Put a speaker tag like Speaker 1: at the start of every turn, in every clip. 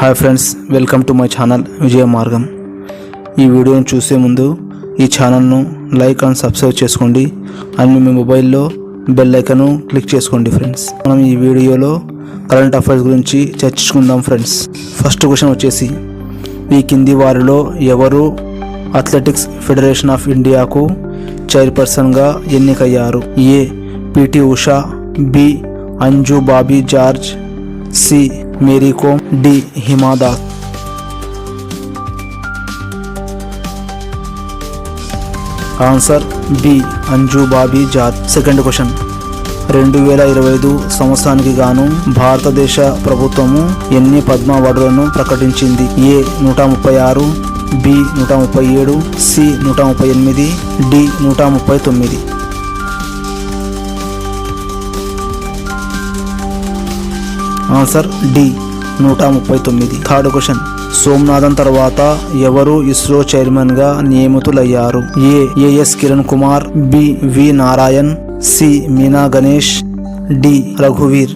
Speaker 1: Hi friends welcome to my channel Vijaya Margam ఈ వీడియోను చూసే ముందు ఈ ఛానల్ను లైక్ అండ్ సబ్స్క్రైబ్ చేసుకోండి. అండ్ మీ మొబైల్లో బెల్ ఐకను క్లిక్ చేసుకోండి ఫ్రెండ్స్ మనం ఈ వీడియోలో కరెంట్ అఫైర్స్ గురించి చర్చించుకుందాం ఫ్రెండ్స్ ఫస్ట్ క్వశ్చన్ వచ్చేసి ఈ కింది వారిలో ఎవరు అథ్లెటిక్స్ ఫెడరేషన్ ఆఫ్ ఇండియాకు చైర్పర్సన్గా ఎన్నికయ్యారు? A PT Usha B Anju Bobby George C Mary Kom D హిమాదా. Answer B Anju Bobby George second question. రెండు వేల ఇరవై ఐదు సంవత్సరానికి గాను భారతదేశ ప్రభుత్వము ఎన్ని పద్మ అవార్డులను ప్రకటించింది? ఏ నూట ముప్పై ఆరు బి నూట ముప్పై ఏడు సి నూట ముప్పై ఎనిమిది డి నూట ముప్పై తొమ్మిది. Answer D. నూట ముప్పై తొమ్మిది. Third question. సోమనాథన్ తర్వాత ఎవరు ఇస్రో చైర్మన్గా నియమితులయ్యారు? A. AS Kiran Kumar B. V. Narayan C. Meena Ganesh D. రఘువీర్.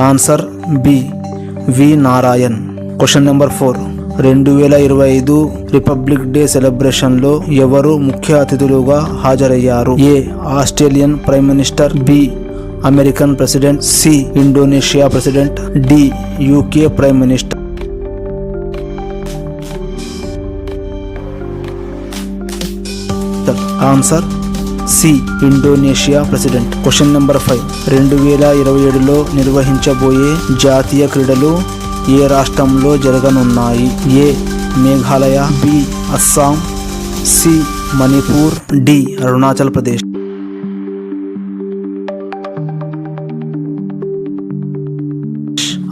Speaker 1: Answer B. V. Narayan. Question number four. రెండు వేల ఇరవై ఐదు రిపబ్లిక్ డే సెలబ్రేషన్లో ఎవరు ముఖ్య అతిథులుగా హాజరయ్యారు? A. Australian prime minister. B. American president. C. Indonesia president. D. UK prime minister. Answer. C. Indonesia president. Question number five. రెండు వేల ఇరవై ఏడులో నిర్వహించబోయే జాతీయ క్రీడలు ఏ రాష్ట్రంలో జరగనున్నాయి? A Meghalaya B Assam C Manipur D Arunachal Pradesh.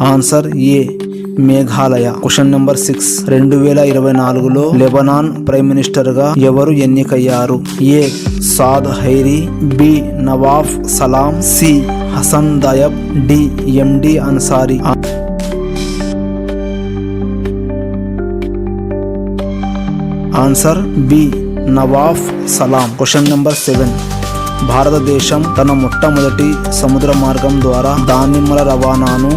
Speaker 1: Answer A Meghalaya. Question number six. రెండు వేల ఇరవై నాలుగులో లెబనాన్ ప్రైమ్ మినిస్టర్గా ఎవరు ఎన్నికయ్యారు? A Saad Hariri B Nawaf Salam C Hassan Diab D MD Ansari. Answer B Nawaf Salam question number seven భారతదేశం తన మొట్టమొదటి సముద్ర మార్గం ద్వారా దానిమ్మల రవాణాను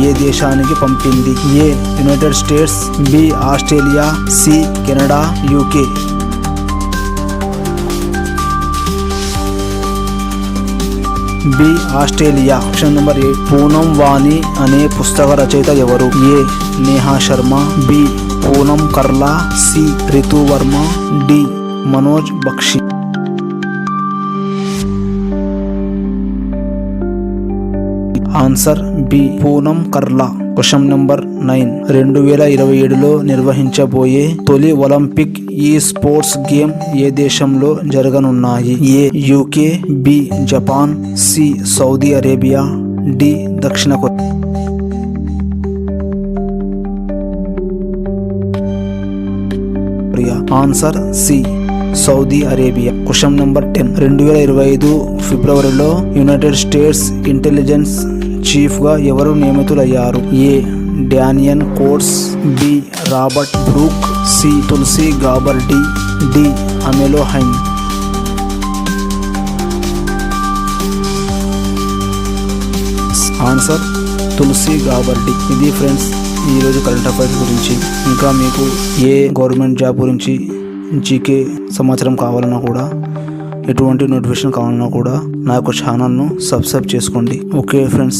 Speaker 1: ఏ దేశానికి పంపింది? A United States B Australia C Canada UK B Australia question number eight Poonam Vani అనే పుస్తక రచయిత ఎవరు? A Neha Sharma B Poonam Karla C. Ritu Varma D. Manoj Bakshi. Answer B. Poonam Karla. Question number nine. రెండు వేల ఇరవై ఏడులో నిర్వహించబోయే తొలి Olympic ఈ స్పోర్ట్స్ గేమ్ ఏ దేశంలో జరగనున్నాయి? A. UK B. Japan C. Saudi Arabia D. దక్షిణ Korea. Answer C. Saudi Arabia. Question number ten. రెండు వేల ఇరవై ఐదు ఫిబ్రవరిలో యునైటెడ్ స్టేట్స్ ఇంటెలిజెన్స్ చీఫ్గా ఎవరు నియమితులయ్యారు? A. Danian Kors. B. Robert Brook. C. Tulsi Gabbard. D. D. Amelo Hine. Answer Tulsi Gabbard ఇది ఫ్రెండ్స్ ఈరోజు కరెంట్ అఫైర్స్ గురించి ఇంకా మీకు ఏ గవర్నమెంట్ జాబ్ గురించి జీకే సమాచారం కావాలన్నా కూడా ఎటువంటి నోటిఫికేషన్ కావాలన్నా కూడా నా యొక్క ఛానల్ను సబ్స్క్రైబ్ చేసుకోండి. Okay friends.